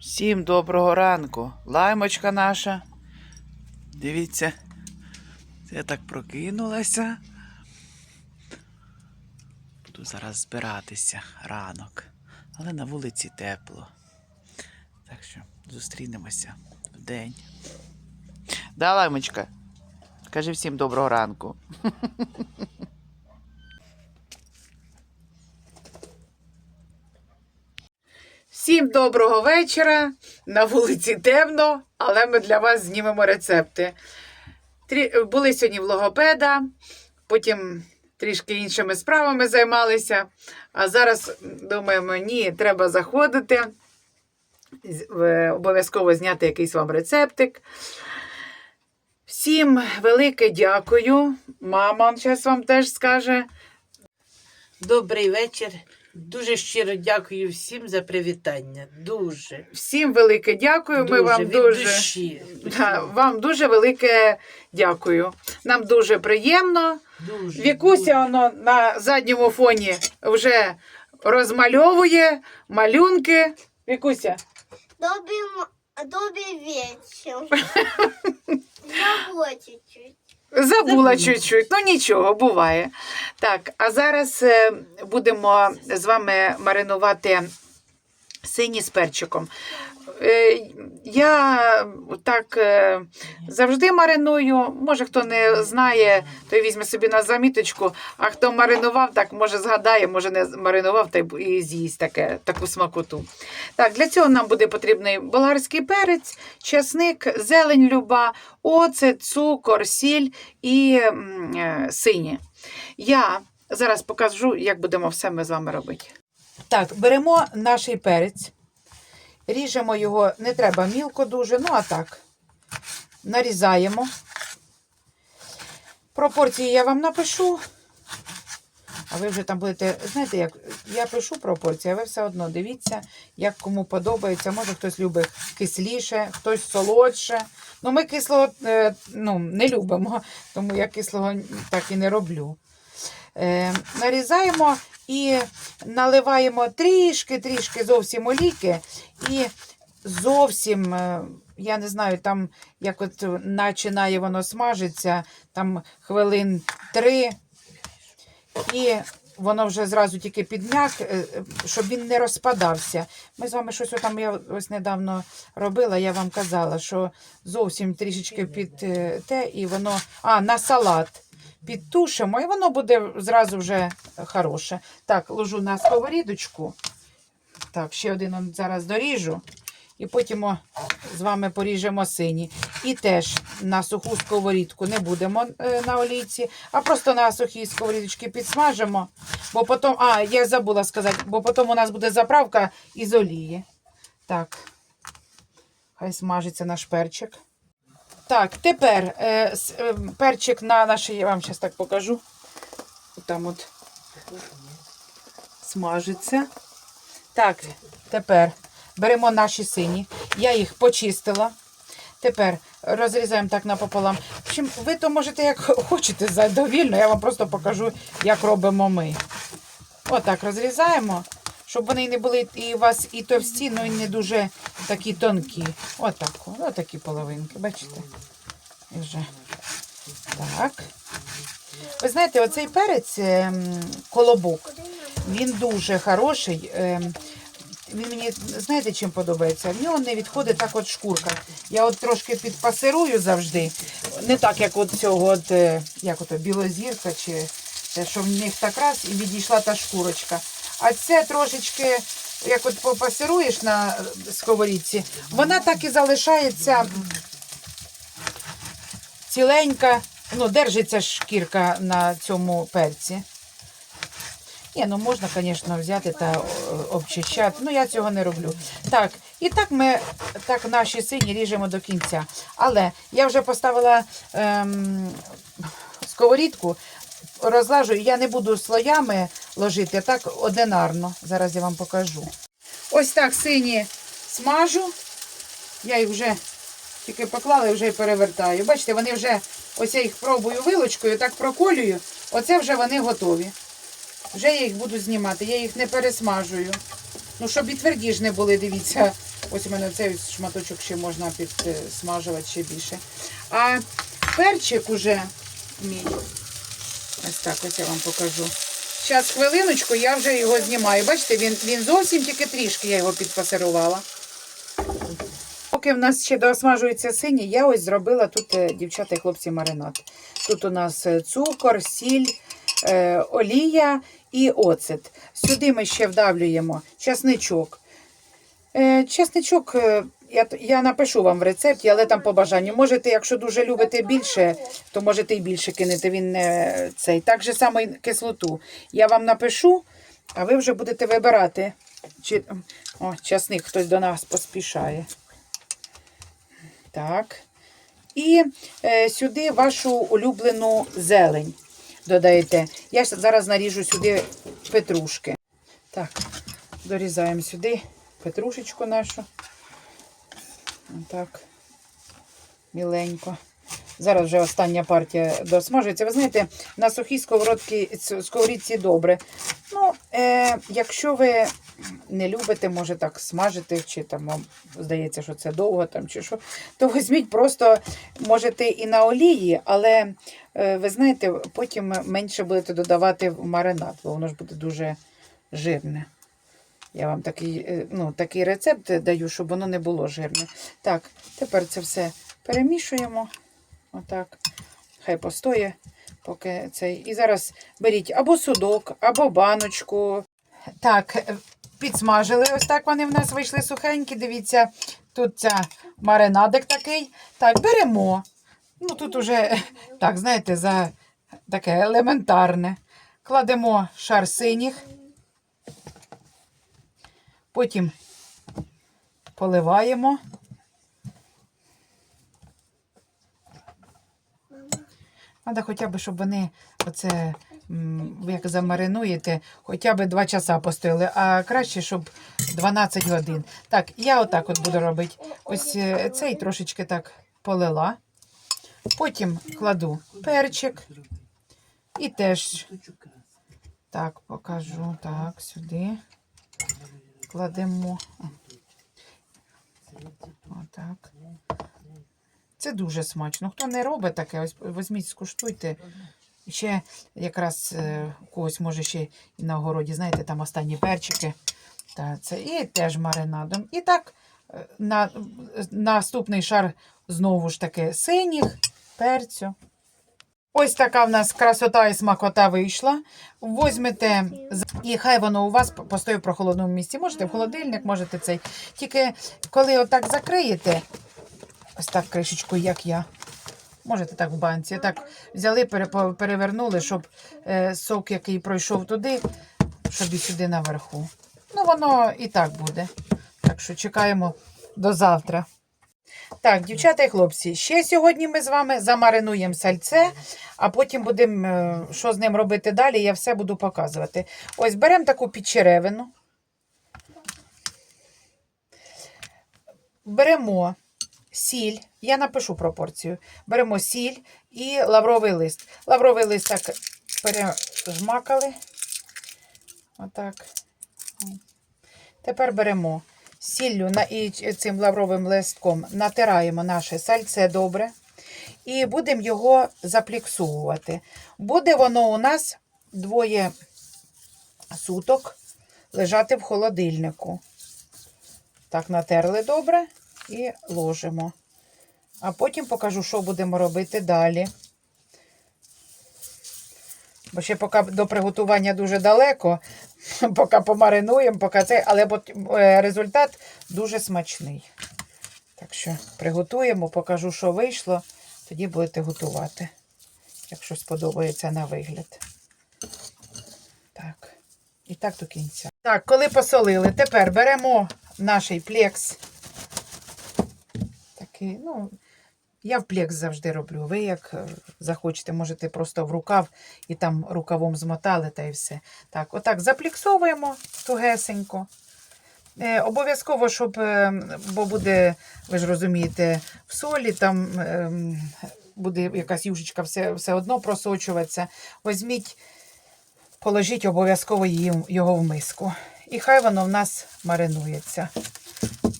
Всім доброго ранку. Лаймочка наша. Дивіться, я так прокинулася. Буду зараз збиратися ранок, але на вулиці тепло. Так що зустрінемося в день. Да, Лаймочка? Кажи всім доброго ранку. Всім доброго вечора. На вулиці темно, але ми для вас знімемо рецепти. Трі... Були сьогодні в логопеда, потім трішки іншими справами займалися. А зараз думаємо, ні, треба заходити. Обов'язково зняти якийсь вам рецептик. Всім велике дякую. Мама зараз вам теж скаже. Добрий вечір. Дуже щиро дякую всім за привітання. Дуже. Всім велике дякую. Ми дуже, вам від дуже. душі. Да, вам дуже велике дякую. Нам дуже приємно. Дуже, Вікуся воно на задньому фоні вже розмальовує малюнки. Вікуся, Добрый, м- добрый вечер. Забыла чуть-чуть. забула чуть-чуть, ну нічого, буває. Так, а зараз е, будемо з вами маринувати сині з перчиком. Е, Я так е, завжди мариную. Може, хто не знає, той візьме собі на заміточку. А хто маринував, так може згадає, може не маринував та і з'їсть таке, таку смакоту. Так, для цього нам буде потрібний болгарський перець, часник, зелень люба, оцет, цукор, сіль і е, сині. Я зараз покажу, як будемо все ми з вами робити. Так, беремо наш перець. Ріжемо його, не треба мілко дуже, ну а так. Нарізаємо. Пропорції я вам напишу. А ви вже там будете, знаєте, як я пишу пропорції, а ви все одно дивіться, як кому подобається. Може хтось любить кисліше, хтось солодше. Ну, ми кислого е, ну, не любимо, тому я кислого так і не роблю. Е, нарізаємо і наливаємо трішки-трішки зовсім олійки і зовсім, е, я не знаю, там як от починає воно смажиться, там хвилин три, і воно вже зразу тільки підм'як, е, е, щоб він не розпадався. Ми з вами щось там я ось недавно робила, я вам казала, що зовсім трішечки під е, те, і воно. А, на салат підтушимо, і воно буде зразу вже хороше. Так, ложу на сковорідочку. Так, ще один зараз доріжу. І потім з вами поріжемо сині. І теж на суху сковорідку не будемо е, на олійці, а просто на сухій сковорідочці підсмажимо. Бо потім, а, я забула сказати, бо потім у нас буде заправка із олії. Так, хай смажиться наш перчик. Так, тепер е, е, перчик на наш, я вам зараз так покажу. Там от смажиться. Так, тепер беремо наші сині. Я їх почистила. Тепер розрізаємо так напополам. Общем, ви то можете як хочете задовільно, я вам просто покажу, як робимо ми. Отак розрізаємо, щоб вони не були і у вас і товсті, ну і не дуже такі тонкі. Отак. Отакі половинки, бачите? І вже. Так. Ви знаєте, оцей перець ем, колобок, він дуже хороший. ем, Він мені, знаєте, чим подобається? В нього не відходить так от шкурка. Я от трошки підпасирую завжди. Не так, як от цього, от, е, як ото, білозірка, чи те, що в них так раз і відійшла та шкурочка. А це трошечки, як от попасируєш на е, сковорідці, вона так і залишається ціленька. Ну, держиться шкірка на цьому перці. Ні, ну можна, звісно, взяти та е, обчищати. Ну, я цього не роблю. Так, і так ми так наші сині ріжемо до кінця. Але я вже поставила ем, сковорідку, розлажу, я не буду слоями ложити, так одинарно. Зараз я вам покажу. Ось так сині смажу. Я їх вже тільки поклала і вже перевертаю. Бачите, вони вже, ось я їх пробую вилочкою, так проколюю. Оце вже вони готові. Вже я їх буду знімати, я їх не пересмажую. Ну, щоб і тверді ж не були, дивіться, Ось у мене цей шматочок ще можна підсмажувати ще більше. А перчик уже мій. Ось так ось я вам покажу. Зараз хвилиночку, я вже його знімаю. Бачите, він, він зовсім тільки трішки я його підпасирувала. Поки в нас ще досмажується сині, я ось зробила тут, е, дівчата і хлопці, маринад. Тут у нас е, цукор, сіль, е, олія і оцет. Сюди ми ще вдавлюємо часничок. Часничок я, я напишу вам в рецепті, але там по бажанню. Можете, якщо дуже любите більше, то можете і більше кинути. Він не цей. Так же само і кислоту. Я вам напишу, а ви вже будете вибирати. Чи... О, часник хтось до нас поспішає. Так. І е, сюди вашу улюблену зелень додаєте. Я зараз наріжу сюди петрушки. Так, дорізаємо сюди петрушечку нашу. Отак. Міленько. Зараз вже остання партія досмажується. Ви знаєте, на сухій сковородці, сковорідці добре. Ну, е, якщо ви не любите, може так смажити, чи там вам здається, що це довго там, чи що, то візьміть просто, можете і на олії, але е, ви знаєте, потім менше будете додавати в маринад, бо воно ж буде дуже жирне. Я вам такий, е, ну, такий рецепт даю, щоб воно не було жирне. Так, тепер це все перемішуємо. Отак. Хай постоє, поки цей. І зараз беріть або судок, або баночку. Так, е, підсмажили. Ось так вони в нас вийшли сухенькі. Дивіться, тут ця маринадик такий. Так, беремо. Ну, тут уже, так, знаєте, за таке елементарне. Кладемо шар синіх. Потім поливаємо. Треба хоча б, щоб вони оце, як замаринуєте, хоча б 2 часа постояли, а краще, щоб 12 годин. Так, я отак от буду робити. Ось е, цей трошечки так полила. Потім кладу перчик. І теж так покажу. Так, сюди. Кладемо. Отак. Це дуже смачно. Хто не робить таке, ось візьміть, скуштуйте. Ще якраз е, у когось може ще і на огороді, знаєте, там останні перчики. Та це і теж маринадом. І так, е, на, наступний шар знову ж таки синіх, перцю. Ось така в нас красота і смакота вийшла. Возьмете і хай воно у вас постоїть в прохолодному місці. Можете в холодильник, можете цей. Тільки коли отак закриєте, ось так кришечкою, як я. Можете так в банці. Так взяли, перевернули, щоб е, сок, який пройшов туди, щоб і сюди наверху. Ну, воно і так буде. Так що чекаємо до завтра. Так, дівчата і хлопці, ще сьогодні ми з вами замаринуємо сальце, а потім будемо, е, що з ним робити далі, я все буду показувати. Ось беремо таку підчеревину. Беремо сіль, я напишу пропорцію. Беремо сіль і лавровий лист. Лавровий лист так пережмакали. Отак. Тепер беремо сіллю і цим лавровим листком натираємо наше сальце добре. І будемо його запліксовувати. Буде воно у нас двоє суток лежати в холодильнику. Так, натерли добре і ложимо. А потім покажу, що будемо робити далі. Бо ще поки до приготування дуже далеко, поки помаринуємо, поки це, але е, результат дуже смачний. Так що приготуємо, покажу, що вийшло, тоді будете готувати, якщо сподобається на вигляд. Так, і так до кінця. Так, коли посолили, тепер беремо наш плекс. Такий, ну, я в плекс завжди роблю. Ви як е, захочете, можете просто в рукав і там рукавом змотали та і все. Так, отак запліксовуємо тугесенько. Е, обов'язково, щоб, е, бо буде, ви ж розумієте, в солі там е, буде якась юшечка все, все одно просочуватися. Візьміть, положіть обов'язково його в миску. І хай воно в нас маринується.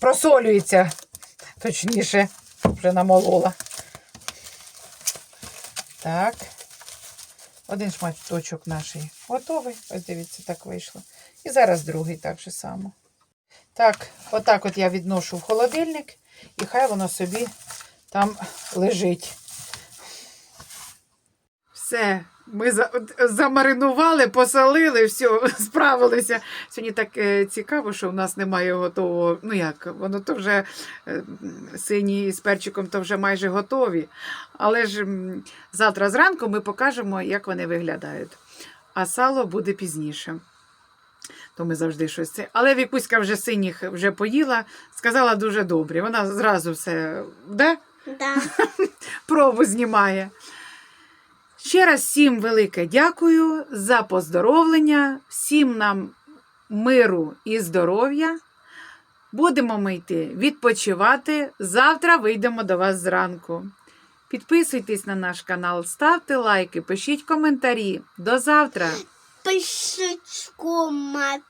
просолюється. Точніше, вже намолола. Так. Один шматочок наш готовий. Ось дивіться, так вийшло. І зараз другий так же само. Так, отак от я відношу в холодильник, і хай воно собі там лежить. Все, ми за, замаринували, посолили, все, справилися. Сьогодні так е, цікаво, що в нас немає готового. Ну як, воно то вже е, сині з перчиком то вже майже готові. Але ж м, завтра зранку ми покажемо, як вони виглядають. А сало буде пізніше. То ми завжди щось це. Але Вікуська вже синіх вже поїла, сказала дуже добре. Вона зразу все де? Да. пробу знімає. Ще раз всім велике дякую за поздоровлення, всім нам миру і здоров'я. Будемо ми йти відпочивати. Завтра вийдемо до вас зранку. Підписуйтесь на наш канал, ставте лайки, пишіть коментарі. До завтра! Пишіть коментарі.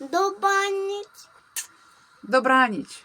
Добавить. Добраніч!